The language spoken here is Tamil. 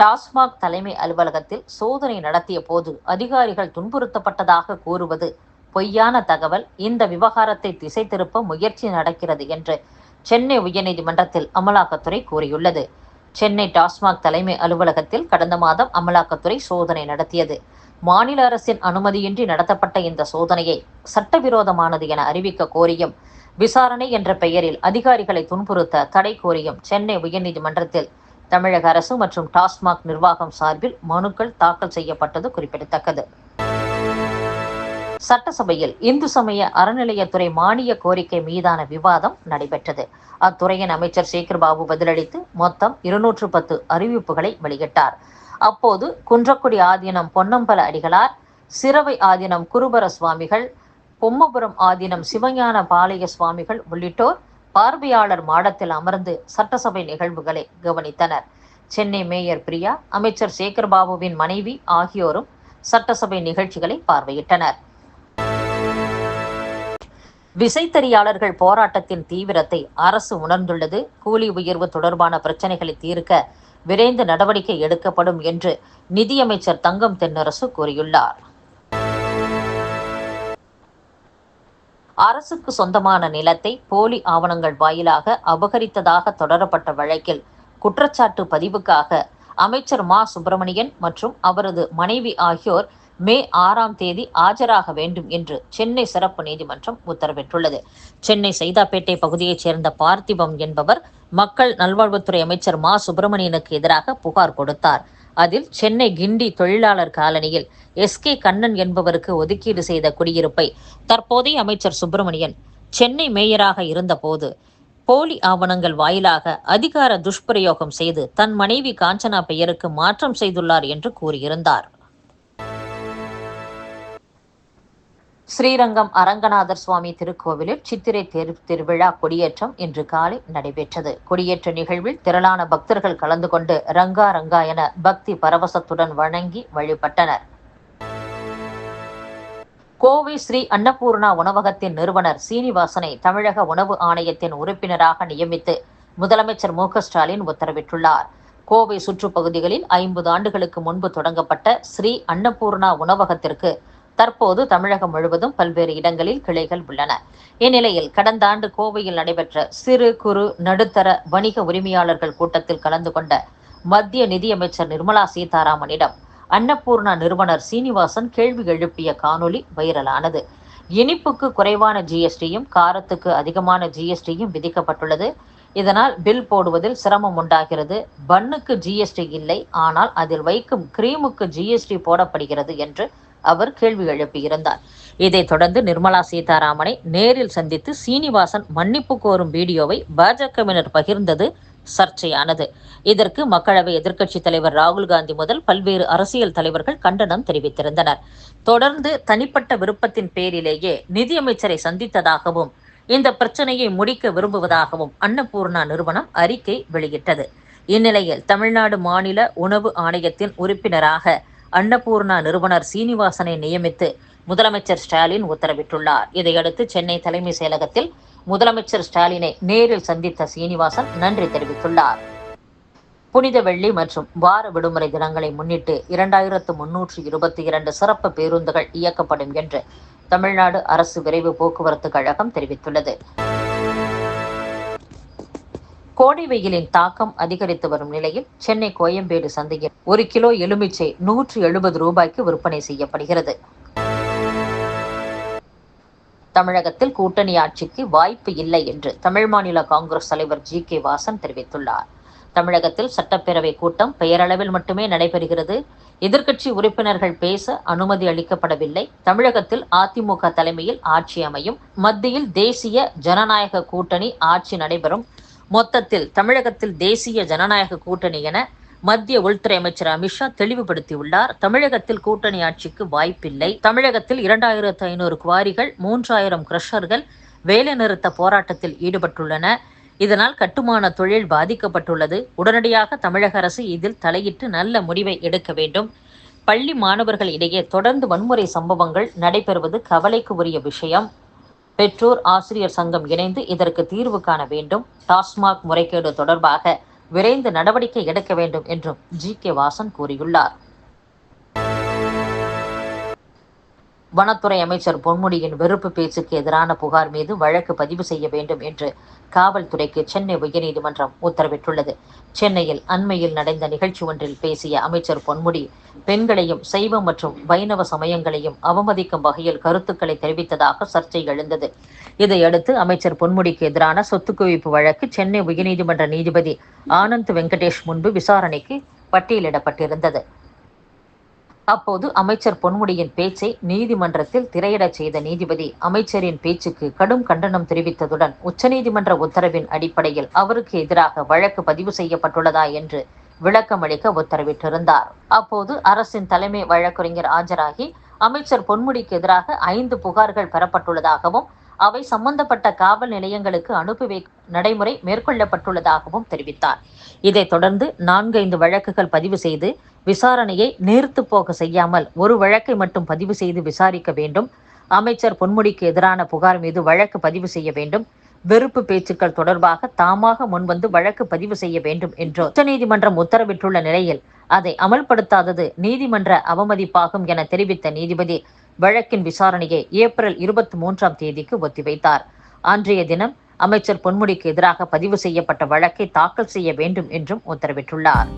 டாஸ்மாக் தலைமை அலுவலகத்தில் சோதனை நடத்திய போது அதிகாரிகள் துன்புறுத்தப்பட்டதாக கூறுவது பொய்யான தகவல். இந்த விவகாரத்தை திசை திருப்ப முயற்சி நடக்கிறது என்று சென்னை உயர்நீதிமன்றத்தில் அமலாக்கத்துறை கூறியுள்ளது. சென்னை டாஸ்மாக் தலைமை அலுவலகத்தில் கடந்த மாதம் அமலாக்கத்துறை சோதனை நடத்தியது. மாநில அரசின் அனுமதியின்றி நடத்தப்பட்ட இந்த சோதனையை சட்டவிரோதமானது என அறிவிக்க கோரியும் விசாரணை என்ற பெயரில் அதிகாரிகளை துன்புறுத்த தடை கோரியும் சென்னை உயர்நீதிமன்றத்தில் தமிழக அரசு மற்றும் டாஸ்மாக் நிர்வாகம் சார்பில் மனுக்கள் தாக்கல் செய்யப்பட்டது குறிப்பிடத்தக்கது. சட்டசபையில் இந்து சமய அறநிலையத்துறை மானிய கோரிக்கை மீதான விவாதம் நடைபெற்றது. அத்துறையின் அமைச்சர் சேகர்பாபு பதிலளித்து மொத்தம் இருநூற்று பத்து அறிவிப்புகளை வெளியிட்டார். அப்போது குன்றக்குடி ஆதீனம் பொன்னம்பல அடிகளார் சிறவை ஆதீனம் குருபர சுவாமிகள் பொம்மபுரம் ஆதீனம் சிவஞான பாளைய சுவாமிகள் உள்ளிட்டோர் பார்வையாளர் மாடத்தில் அமர்ந்து சட்டசபை நிகழ்வுகளை கவனித்தனர். சென்னை மேயர் பிரியா அமைச்சர் சேகர்பாபுவின் மனைவி ஆகியோரும் சட்டசபை நிகழ்ச்சிகளை பார்வையிட்டனர். விசைத்தறியாளர்கள் போராட்டத்தின் தீவிரத்தை அரசு உணர்ந்துள்ளது. கூலி உயர்வு தொடர்பான பிரச்சனைகளை தீர்க்க விரைந்து நடவடிக்கை எடுக்கப்படும் என்று நிதியமைச்சர் தங்கம் தென்னரசு கூறியுள்ளார். அரசுக்கு சொந்தமான நிலத்தை போலி ஆவணங்கள் வாயிலாக அபகரித்ததாக தொடரப்பட்ட வழக்கில் குற்றச்சாட்டு பதிவுக்காக அமைச்சர் மா. சுப்பிரமணியன் மற்றும் அவரது மனைவி ஆகியோர் மே ஆறாம் தேதி ஆஜராக வேண்டும் என்று சென்னை சிறப்பு நீதிமன்றம் உத்தரவிட்டுள்ளது. சென்னை சைதாப்பேட்டை பகுதியைச் சேர்ந்த பார்த்திபம் என்பவர் மக்கள் நல்வாழ்வுத்துறை அமைச்சர் மா. சுப்பிரமணியனுக்கு எதிராக புகார் கொடுத்தார். அதில் சென்னை கிண்டி தொழிலாளர் காலனியில் எஸ். கே. கண்ணன் என்பவருக்கு ஒதுக்கீடு செய்த குடியிருப்பை தற்போதைய அமைச்சர் சுப்பிரமணியன் சென்னை மேயராக இருந்தபோது போலி ஆவணங்கள் வாயிலாக அதிகார துஷ்பிரயோகம் செய்து தன் மனைவி காஞ்சனா பெயருக்கு மாற்றம் செய்துள்ளார் என்று கூறியிருந்தார். ஸ்ரீரங்கம் அரங்கநாதர் சுவாமி திருக்கோவிலில் சித்திரை தேர் திருவிழா கொடியேற்றம் இன்று காலை நடைபெற்றது. கொடியேற்ற நிகழ்வில் திரளான பக்தர்கள் கலந்து கொண்டு ரங்கா ரங்கா என பக்தி பரவசத்துடன் வணங்கி வழிபட்டனர். கோவை ஸ்ரீ அன்னபூர்ணா உணவகத்தின் நிறுவனர் சீனிவாசனை தமிழக உணவு ஆணையத்தின் உறுப்பினராக நியமித்து முதலமைச்சர் மு ஸ்டாலின் உத்தரவிட்டுள்ளார். கோவை சுற்றுப்பகுதிகளில் ஐம்பது ஆண்டுகளுக்கு முன்பு தொடங்கப்பட்ட ஸ்ரீ அன்னபூர்ணா உணவகத்திற்கு தற்போது தமிழகம் முழுவதும் பல்வேறு இடங்களில் கிளைகள் உள்ளன. இந்நிலையில் கடந்த ஆண்டு கோவையில் நடைபெற்ற சிறு குறு நடுத்தர வணிக உரிமையாளர்கள் கூட்டத்தில் கலந்து கொண்ட மத்திய நிதியமைச்சர் நிர்மலா சீதாராமனிடம் அன்னபூர்ணா நிறுவனர் சீனிவாசன் கேள்வி எழுப்பிய காணொலி வைரலானது. இனிப்புக்கு குறைவான ஜிஎஸ்டியும் காரத்துக்கு அதிகமான ஜிஎஸ்டியும் விதிக்கப்பட்டுள்ளது. இதனால் பில் போடுவதில் சிரமம் உண்டாகிறது. பன்னுக்கு ஜிஎஸ்டி இல்லை. ஆனால் அதில் வைக்கும் கிரீமுக்கு ஜிஎஸ்டி போடப்படுகிறது என்று அவர் கேள்வி எழுப்பியிருந்தார் இதைத் தொடர்ந்து நிர்மலா சீதாராமனை நேரில் சந்தித்து சீனிவாசன் மன்னிப்பு கோரும் வீடியோவை பாஜகவினர் பகிர்ந்தது சர்ச்சையானது. இதற்கு மக்களவை எதிர்க்கட்சித் தலைவர் ராகுல் காந்தி முதல் பல்வேறு அரசியல் தலைவர்கள் கண்டனம் தெரிவித்திருந்தனர். தொடர்ந்து தனிப்பட்ட விருப்பத்தின் பேரிலேயே நிதியமைச்சரை சந்தித்ததாகவும் இந்த பிரச்சனையை முடிக்க விரும்புவதாகவும் அன்னபூர்ணா நிறுவனம் அறிக்கை வெளியிட்டது. இந்நிலையில் தமிழ்நாடு மாநில உணவு ஆணையத்தின் உறுப்பினராக அன்னபூர்ணா நிறுவனர் சீனிவாசனை நியமித்து முதலமைச்சர் ஸ்டாலின் உத்தரவிட்டுள்ளார். இதையடுத்து சென்னை தலைமை செயலகத்தில் முதலமைச்சர் ஸ்டாலினை நேரில் சந்தித்த சீனிவாசன் நன்றி தெரிவித்துள்ளார். புனித வெள்ளி மற்றும் வார விடுமுறை தினங்களை முன்னிட்டு இரண்டாயிரத்து முன்னூற்று இருபத்தி இரண்டு சிறப்பு பேருந்துகள் இயக்கப்படும் என்று தமிழ்நாடு அரசு விரைவு போக்குவரத்து கழகம் தெரிவித்துள்ளது. கோடை வெயிலின் தாக்கம் அதிகரித்து வரும் நிலையில் சென்னை கோயம்பேடு சந்தையில் ஒரு கிலோ எலுமிச்சை நூற்று எழுபது ரூபாய்க்கு விற்பனை செய்யப்படுகிறது. தமிழகத்தில் கூட்டணி ஆட்சிக்கு வாய்ப்பு இல்லை என்று தமிழ் மாநில காங்கிரஸ் தலைவர் ஜி கே வாசன் தெரிவித்துள்ளார். தமிழகத்தில் சட்டப்பேரவை கூட்டம் பெயரளவில் மட்டுமே நடைபெறுகிறது. எதிர்க்கட்சி உறுப்பினர்கள் பேச அனுமதி அளிக்கப்படவில்லை. தமிழகத்தில் அதிமுக தலைமையில் ஆட்சி அமையும். மத்தியில் தேசிய ஜனநாயக கூட்டணி ஆட்சி நடைபெறும். மொத்தத்தில் தமிழகத்தில் தேசிய ஜனநாயக கூட்டணி என மத்திய உள்துறை அமைச்சர் அமித்ஷா தெளிவுபடுத்தியுள்ளார். தமிழகத்தில் கூட்டணி ஆட்சிக்கு வாய்ப்பில்லை. தமிழகத்தில் இரண்டாயிரத்து ஐநூறு குவாரிகள் மூன்றாயிரம் கிரஷர்கள் வேலைநிறுத்த போராட்டத்தில் ஈடுபட்டுள்ளன. இதனால் கட்டுமான தொழில் பாதிக்கப்பட்டுள்ளது. உடனடியாக தமிழக அரசு இதில் தலையிட்டு நல்ல முடிவை எடுக்க வேண்டும். பள்ளி மாணவர்கள் இடையே தொடர்ந்து வன்முறை சம்பவங்கள் நடைபெறுவது கவலைக்கு உரிய விஷயம். பெற்றோர் ஆசிரியர் சங்கம் இணைந்து இதற்கு தீர்வு காண வேண்டும். டாஸ்மாக் முறைகேடு தொடர்பாக விரைந்து நடவடிக்கை எடுக்க வேண்டும் என்றும் ஜி கே வாசன் கூறியுள்ளார். வனத்துறை அமைச்சர் பொன்முடியின் வெறுப்பு பேச்சுக்கு எதிரான புகார் மீது வழக்கு பதிவு செய்ய வேண்டும் என்று காவல்துறைக்கு சென்னை உயர்நீதிமன்றம் உத்தரவிட்டுள்ளது. சென்னையில் அண்மையில் நடந்த நிகழ்ச்சி ஒன்றில் பேசிய அமைச்சர் பொன்முடி பெண்களையும் சைவ மற்றும் வைணவ சமயங்களையும் அவமதிக்கும் வகையில் கருத்துக்களை தெரிவித்ததாக சர்ச்சை எழுந்தது. இதையடுத்து அமைச்சர் பொன்முடிக்கு எதிரான சொத்து குவிப்பு வழக்கு சென்னை உயர்நீதிமன்ற நீதிபதி ஆனந்த் வெங்கடேஷ் முன்பு விசாரணைக்கு பட்டியலிடப்பட்டிருந்தது. அப்போது அமைச்சர் பொன்முடியின் பேச்சை நீதிமன்றத்தில் திரையிடச் செய்த நீதிபதி அமைச்சரின் பேச்சுக்கு கடும் கண்டனம் தெரிவித்ததுடன் உச்சநீதிமன்ற உத்தரவின் அடிப்படையில் அவருக்கு எதிராக வழக்கு பதிவு செய்யப்பட்டுள்ளதா என்று விளக்கமளிக்க உத்தரவிட்டிருந்தார். அப்போது அரசின் தலைமை வழக்கறிஞர் ஆஜராகி அமைச்சர் பொன்முடிக்கு எதிராக ஐந்து புகார்கள் பெறப்பட்டுள்ளதாகவும் அவை சம்பந்தப்பட்ட காவல் நிலையங்களுக்கு அனுப்பி வை நடைமுறை மேற்கொள்ளப்பட்டுள்ளதாகவும் தெரிவித்தார். இதைத் தொடர்ந்து நான்கைந்து வழக்குகள் பதிவு செய்து விசாரணையை நேர்த்து போக செய்யாமல் ஒரு வழக்கை மட்டும் பதிவு செய்து விசாரிக்க வேண்டும். அமைச்சர் பொன்முடிக்கு எதிரான புகார் மீது வழக்கு பதிவு செய்ய வேண்டும். வெறுப்பு பேச்சுக்கள் தொடர்பாக தாமாக முன்வந்து வழக்கு பதிவு செய்ய வேண்டும் என்று உச்சநீதிமன்றம் உத்தரவிட்டுள்ள நிலையில் அதை அமல்படுத்தாதது நீதிமன்ற அவமதிப்பாகும் என தெரிவித்த நீதிபதி வழக்கின் விசாரணையை ஏப்ரல் இருபத்தி மூன்றாம் தேதிக்கு ஒத்திவைத்தார். அன்றைய தினம் அமைச்சர் பொன்முடிக்கு எதிராக பதிவு செய்யப்பட்ட வழக்கை தாக்கல் செய்ய வேண்டும் என்றும் உத்தரவிட்டுள்ளார்.